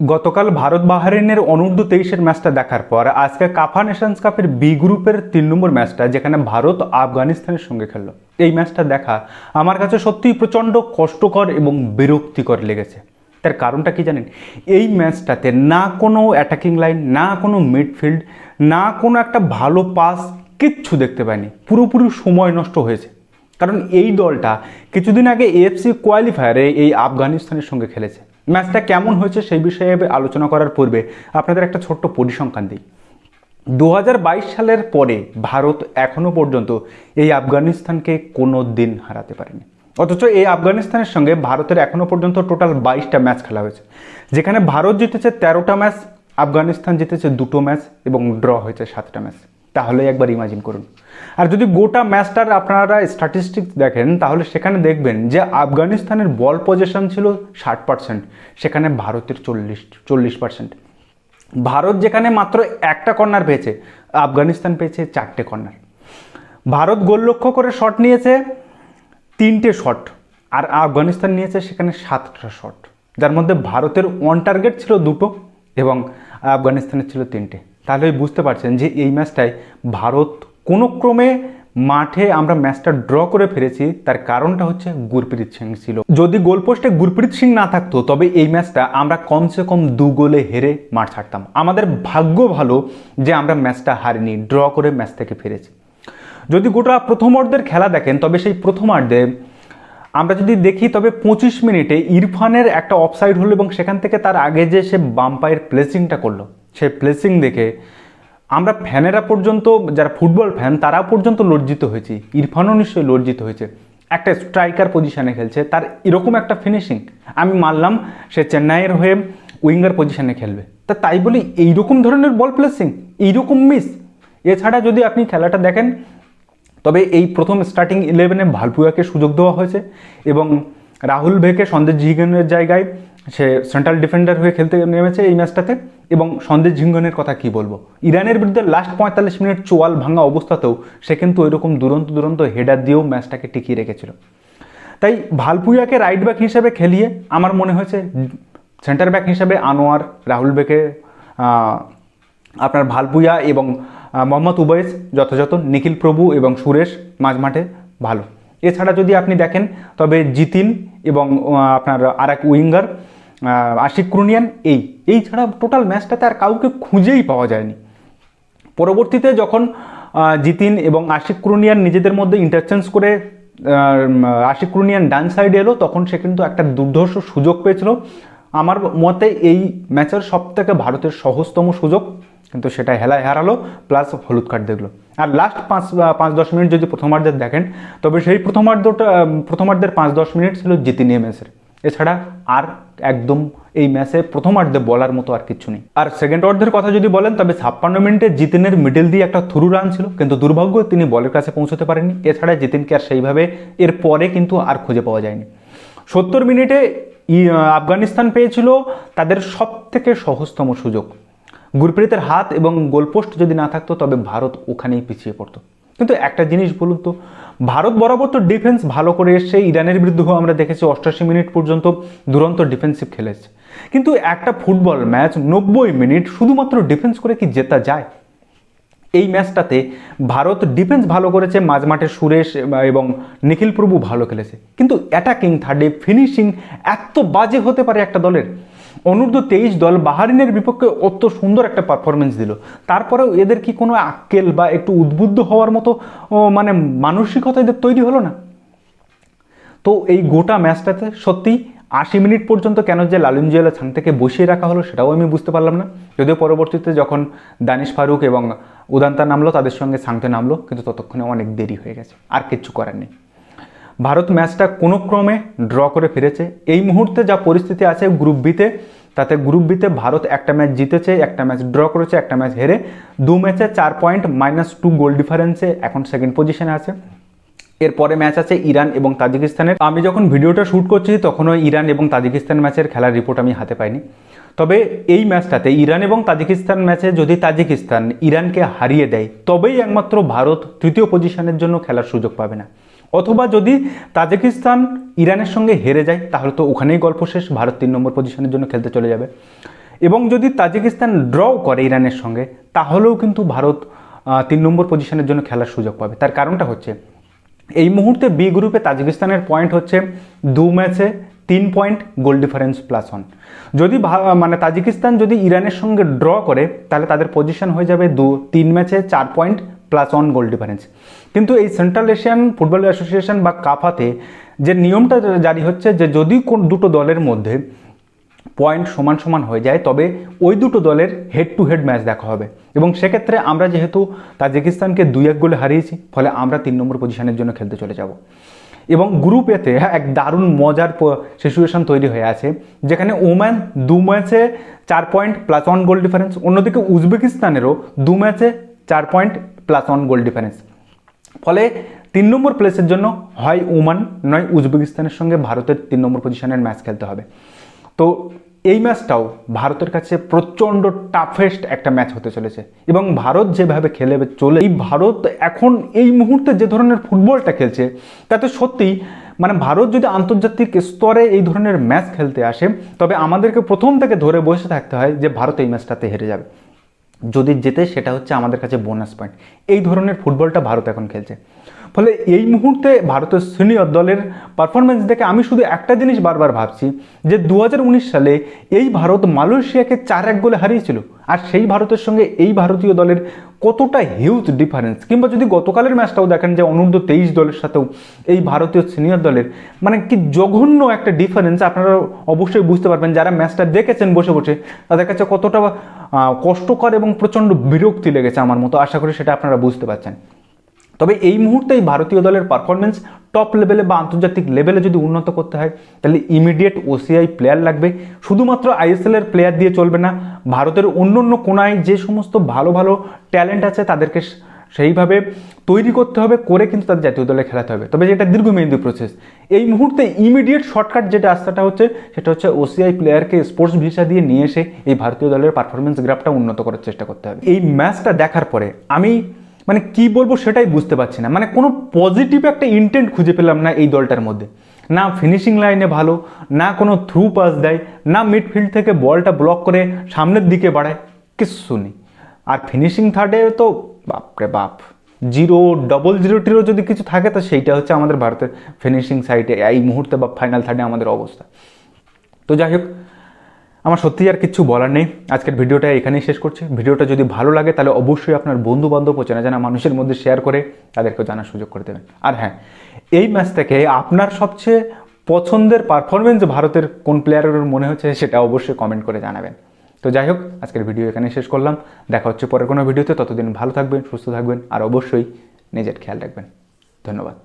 গতকাল ভারত বাহারিনের অনূর্ধ্ব তেইশের ম্যাচটা দেখার পর আজকে কাফা নেশনস কাপের বি গ্রুপের তিন নম্বর ম্যাচটা যেখানে ভারত আফগানিস্তানের সঙ্গে খেললো। এই ম্যাচটা দেখা আমার কাছে সত্যিই প্রচণ্ড কষ্টকর এবং বিরক্তিকর লেগেছে। তার কারণটা কি জানেন? এই ম্যাচটাতে না কোনো অ্যাটাকিং লাইন না কোনো মিডফিল্ড না কোনো একটা ভালো পাস কিচ্ছু দেখতে পাইনি। পুরোপুরি সময় নষ্ট হয়েছে। কারণ এই দলটা কিছুদিন আগে এএফসি কোয়ালিফায়ারে এই আফগানিস্তানের সঙ্গে খেলেছে। ম্যাচটা কেমন হয়েছে সেই বিষয়ে আলোচনা করার পূর্বে আপনাদের একটা ছোট্ট পরিসংখ্যান দিই। দু হাজার বাইশ সালের পরে ভারত এখনও পর্যন্ত এই আফগানিস্তানকে কোনো দিন হারাতে পারেনি। অথচ এই আফগানিস্তানের সঙ্গে ভারতের এখনও পর্যন্ত টোটাল বাইশটা ম্যাচ খেলা হয়েছে। যেখানে ভারত জিতেছে তেরোটা ম্যাচ আফগানিস্তান জিতেছে দুটো ম্যাচ এবং ড্র হয়েছে সাতটা ম্যাচ তাহলে একবার ইমাজিন করুন। আর যদি গোটা ম্যাচটার আপনারা স্ট্যাটিস্টিক্স দেখেন, তাহলে সেখানে দেখবেন যে আফগানিস্তানের বল পজিশন ছিল ষাট পার্সেন্ট সেখানে ভারতের চল্লিশ চল্লিশ পার্সেন্ট ভারত যেখানে মাত্র একটা কর্নার পেয়েছে, আফগানিস্তান পেয়েছে চারটে কর্নার ভারত গোল লক্ষ্য করে শট নিয়েছে তিনটে শট আর আফগানিস্তান নিয়েছে সেখানে সাতটা শট যার মধ্যে ভারতের ওয়ান টার্গেট ছিল দুটো এবং আফগানিস্তানের ছিল তিনটে। তাহলে বুঝতে পারছেন যে এই ম্যাচটায় ভারত কোনো ক্রমে মাঠে আমরা ম্যাচটা ড্র করে ফেলেছি, তার কারণটা হচ্ছে গুরপ্রীত সিং ছিল। যদি গোলপোস্টে গুরপ্রীত সিং না থাকতো, তবে এই ম্যাচটা আমরা কমসে কম দু গোলে হেরে মাঠ ছাড়তাম। আমাদের ভাগ্য ভালো যে আমরা ম্যাচটা হারিনি, ড্র করে ম্যাচ থেকে ফিরেছি। যদি গোটা প্রথমার্ধের খেলা দেখেন, তবে সেই প্রথমার্ধে আমরা যদি দেখি, তবে পঁচিশ মিনিটে ইরফানের একটা অফসাইড হলো এবং সেখান থেকে তার আগে যে সে বাম্পায়ের প্লেসিংটা করল সেই প্লেসিং দেখে আমরা ফ্যানেরা পর্যন্ত, যারা ফুটবল ফ্যান তারা পর্যন্ত লজ্জিত হয়েছি। ইরফানও নিশ্চয়ই লজ্জিত হয়েছে। একটা স্ট্রাইকার পজিশানে খেলছে, তার এরকম একটা ফিনিশিং আমি মানলাম সে চেন্নাইয়ের হয়ে উইঙ্গার পজিশানে খেলবে। তা তাই বলি, এইরকম ধরনের বল প্লেসিং এইরকম মিস এছাড়া যদি আপনি খেলাটা দেখেন, তবে এই প্রথম স্টার্টিং ইলেভেনে ভালপুয়াকে সুযোগ দেওয়া হয়েছে এবং রাহুল ভেকে সন্দেশ ঝিঙ্গনের জায়গায় সে সেন্ট্রাল ডিফেন্ডার হয়ে খেলতে নেমেছে এই ম্যাচটাতে এবং সন্দেশ ঝিঙ্গনের কথা কি বলব? ইরানের বিরুদ্ধে লাস্ট পঁয়তাল্লিশ মিনিট চোয়াল ভাঙা অবস্থাতেও সে কিন্তু ওইরকম দুরন্ত দুরন্ত হেডার দিয়েও ম্যাচটাকে টিকিয়ে রেখেছিল। তাই ভালপুয়াকে রাইট ব্যাক হিসেবে খেলিয়ে আমার মনে হয়েছে সেন্টার ব্যাক হিসেবে আনোয়ার, রাহুল বেকে আপনার ভালপুয়া এবং মোহাম্মদ উবৈস যথাযথ, নিখিল প্রভু এবং সুরেশ মাঝমাঠে ভালো। এছাড়া যদি আপনি দেখেন, তবে জিতিন এবং আপনার আর এক উইঙ্গার আশিক ক্রুনিয়ান, এই। এই ছাড়া টোটাল ম্যাচটাতে আর কাউকে খুঁজেই পাওয়া যায়নি। পরবর্তীতে যখন জিতিন এবং আশিক ক্রুনিয়ান নিজেদের মধ্যে ইন্টারচেঞ্জ করে আশিক ক্রুনিয়ান ডান সাইডে এলো, তখন সে কিন্তু একটা দুর্ধর্ষ সুযোগ পেয়েছিল। আমার মতে এই ম্যাচের সব থেকে ভারতের সহজতম সুযোগ, কিন্তু সেটা হেলায় হারালো প্লাস হলুদ কার্ড দেখল। আর লাস্ট পাঁচ পাঁচ দশ মিনিট যদি প্রথমার্ধের দেখেন, তবে সেই প্রথমার্ধটা প্রথমার্ধের পাঁচ দশ মিনিট ছিল জিতিন ম্যাচের এছাড়া আর একদম এই ম্যাচে প্রথমার্ধে বলার মতো আর কিছু নেই। আর সেকেন্ড অর্ধের কথা যদি বলেন, তবে ছাপ্পান্ন মিনিটে জিতিনের মিডল দিয়ে একটা থ্রু রান ছিল, কিন্তু দুর্ভাগ্য তিনি বলের কাছে পৌঁছতে পারেননি। এছাড়া জিতিনকে আর সেইভাবে এর পরে কিন্তু আর খুঁজে পাওয়া যায়নি। সত্তর মিনিটে আফগানিস্তান পেয়েছিল তাদের সব থেকে সহজতম সুযোগ। গুরপ্রীতের হাত এবং গোলপোস্ট যদি না থাকতো, তবে ভারত ওখানেই পিছিয়ে পড়তো। কিন্তু একটা জিনিস বলুন তো, ভারত বরাবর তো ডিফেন্স ভালো করে এসছে, ইরানের বিরুদ্ধেও আমরা দেখেছি অষ্টাশি মিনিট পর্যন্ত দুরন্ত ডিফেন্সিভ খেলেছে। কিন্তু একটা ফুটবল ম্যাচ নব্বই মিনিট শুধুমাত্র ডিফেন্স করে কি জেতা যায়? এই ম্যাচটাতে ভারত ডিফেন্স ভালো করেছে, মাঝমাঠে সুরেশ এবং নিখিল প্রভু ভালো খেলেছে। কিন্তু অ্যাটাকিং থার্ডে ফিনিশিং এত বাজে হতে পারে একটা দলের? অনূর্ধ্ব তেইশ দল বাহারিনের বিপক্ষে অত সুন্দর একটা পারফরমেন্স দিল। তারপরেও এদের কি কোনো আক্কেল বা একটু উদ্বুদ্ধ হওয়ার মতো মানে মানসিকতা এদের তৈরি হলো না? তো এই গোটা ম্যাচটাতে সত্যিই আশি মিনিট পর্যন্ত কেন যে লালুন জুয়েলা থেকে বসিয়ে রাখা হলো সেটাও আমি বুঝতে পারলাম না। যদিও পরবর্তীতে যখন দানিশ ফারুক এবং উদান্তা নামলো, তাদের সঙ্গে সাংতে নামলো, কিন্তু ততক্ষণে অনেক দেরি হয়ে গেছে। আর কিচ্ছু করার নেই। ভারত ম্যাচটা কোনো ক্রমে ড্র করে ফিরেছে। এই মুহূর্তে যা পরিস্থিতি আছে গ্রুপ বিতে, তাতে গ্রুপ বিতে ভারত একটা ম্যাচ জিতেছে, একটা ম্যাচ ড্র করেছে, একটা ম্যাচ হেরে দু ম্যাচে চার পয়েন্ট মাইনাস টু গোল ডিফারেন্সে এখন সেকেন্ড পজিশনে আছে। এরপরে ম্যাচ আছে ইরান এবং তাজিকিস্তানের। আমি যখন ভিডিওটা শ্যুট করছি, তখনও ইরান এবং তাজিকিস্তান ম্যাচের খেলার রিপোর্ট আমি হাতে পাইনি। তবে এই ম্যাচটাতে ইরান এবং তাজিকিস্তান ম্যাচে যদি তাজিকিস্তান ইরানকে হারিয়ে দেয়, তবেই একমাত্র ভারত তৃতীয় পজিশনের জন্য খেলার সুযোগ পাবে না। অথবা যদি তাজিকিস্তান ইরানের সঙ্গে হেরে যায়, তাহলে তো ওখানেই গল্প শেষ, ভারত তিন নম্বর পজিশনের জন্য খেলতে চলে যাবে। এবং যদি তাজিকিস্তান ড্র করে ইরানের সঙ্গে, তাহলেও কিন্তু ভারত তিন নম্বর পজিশনের জন্য খেলার সুযোগ পাবে। তার কারণটা হচ্ছে, এই মুহূর্তে বি গ্রুপে তাজিকিস্তানের পয়েন্ট হচ্ছে দু ম্যাচে তিন point goal difference plus one যদি মানে তাজিকিস্তান যদি ইরানের সঙ্গে ড্র করে, তাহলে তাদের পজিশন হয়ে যাবে দু, তিন ম্যাচে চার point plus one goal difference কিন্তু এই সেন্ট্রাল এশিয়ান ফুটবল অ্যাসোসিয়েশন বা কাফাতে যে নিয়মটা জারি হচ্ছে যে যদি কোন দুটো দলের মধ্যে পয়েন্ট সমান সমান হয়ে যায়, তবে ওই দুটো দলের হেড টু হেড ম্যাচ দেখা হবে। এবং সেক্ষেত্রে আমরা যেহেতু তাজিকিস্তানকে দুই এক গোলে হারিয়েছি, ফলে আমরা তিন নম্বর পজিশনের জন্য খেলতে চলে যাব। এবং গ্রুপ এতে এক দারুণ মজার সিচুয়েশন তৈরি হয়ে আছে, যেখানে ওম্যান দু ম্যাচে চার point plus one goal difference অন্যদিকে উজবেকিস্তানেরও দু ম্যাচে চার point plus one goal difference ফলে তিন নম্বর প্লেসের জন্য হয় ওমান, নয় উজবেকিস্তানের সঙ্গে ভারতের তিন নম্বর পজিশনের ম্যাচ খেলতে হবে। তো এই ম্যাচটাও ভারতের কাছে প্রচণ্ড টাফেস্ট একটা ম্যাচ হতে চলেছে এবং ভারত যেভাবে খেলে চলে, এই ভারত এখন এই মুহূর্তে যে ধরনের ফুটবলটা খেলছে, তাতে সত্যিই মানে ভারত যদি আন্তর্জাতিক স্তরে এই ধরনের ম্যাচ খেলতে আসে, তবে আমাদেরকে প্রথম থেকে ধরে বসে থাকতে হয় যে ভারত এই ম্যাচটাতে হেরে যাবে। যদি জেতে সেটা হচ্ছে আমাদের কাছে বোনাস পয়েন্ট এই ধরনের ফুটবলটা ভারত এখন খেলছে। ফলে এই মুহূর্তে ভারতের সিনিয়র দলের পারফরমেন্স দেখে আমি শুধু একটা জিনিস বারবার ভাবছি, যে দু হাজার উনিশ সালে এই ভারত মালয়েশিয়াকে চার এক গোলে হারিয়েছিল। আর সেই ভারতের সঙ্গে এই ভারতীয় দলের কতটা হিউজ ডিফারেন্স কিংবা যদি গতকালের ম্যাচটাও দেখেন যে অনূর্ধ্ব তেইশ দলের সাথেও এই ভারতীয় সিনিয়র দলের মানে কি জঘন্য একটা ডিফারেন্স আপনারা অবশ্যই বুঝতে পারবেন যারা ম্যাচটা দেখেছেন বসে বসে, তাদের কাছে কতটা কষ্টকর এবং প্রচণ্ড বিরক্তি লেগেছে আমার মতো। আশা করি সেটা আপনারা বুঝতে পারছেন। তবে এই মুহূর্তেই ভারতীয় দলের পারফরমেন্স টপ লেভেলে বা আন্তর্জাতিক লেভেলে যদি উন্নত করতে হয়, তাহলে ইমিডিয়েট ওসিআই প্লেয়ার লাগবে। শুধুমাত্র আইএসএলের প্লেয়ার দিয়ে চলবে না, ভারতের অন্য অন্য কোনায় যে সমস্ত ভালো ভালো ট্যালেন্ট আছে, তাদেরকে সেইভাবে তৈরি করতে হবে, করে কিন্তু তাদের জাতীয় দলে খেলাতে হবে। তবে যেটা দীর্ঘমেয়াদী প্রসেস এই মুহূর্তে ইমিডিয়েট শর্টকাট যেটা রাস্তাটা হচ্ছে, সেটা হচ্ছে ওসিআই প্লেয়ারকে স্পোর্টস ভিসা দিয়ে নিয়ে এসে এই ভারতীয় দলের পারফরমেন্স গ্রাফটা উন্নত করার চেষ্টা করতে হবে। এই ম্যাচটা দেখার পরে আমি মানে কি বলব সেটাই বুঝতে পারছি না। মানে কোনো পজিটিভ একটা ইন্টেন্ট খুঁজে পেলাম না এই দলটার মধ্যে। না ফিনিশিং লাইনে ভালো, না কোনো থ্রু পাস দেয়, না মিডফিল্ড থেকে বলটা ব্লক করে সামনের দিকে বাড়ায় কিচ্ছু নেই। আর ফিনিশিং থার্ডে তো বাপরে বাপ। জিরো ডবল জিরো টিরো যদি কিছু থাকে, তো সেইটা হচ্ছে আমাদের ভারতের ফিনিশিং সাইটে এই মুহূর্তে বা ফাইনাল থার্ডে আমাদের অবস্থা। তো যাই হোক, আমার সত্যি আর কিছু বলার নেই। আজকের ভিডিওটা এখানেই শেষ করছি। ভিডিওটা যদি ভালো লাগে, তাহলে অবশ্যই আপনার বন্ধু বান্ধব ও চেনা জানা মানুষের মধ্যে শেয়ার করে তাদেরকে জানার সুযোগ করে দেবেন। আর হ্যাঁ এই ম্যাচ থেকে আপনার সবচেয়ে পছন্দের পারফরমেন্স ভারতের কোন প্লেয়ারের মনে হচ্ছে, সেটা অবশ্যই কমেন্ট করে জানাবেন। তো যাই হোক, আজকের ভিডিও এখানে শেষ করলাম। দেখা হচ্ছে পরের কোনো ভিডিওতে। ততদিন ভালো থাকবেন, সুস্থ থাকবেন, আর অবশ্যই নিজের খেয়াল রাখবেন। ধন্যবাদ।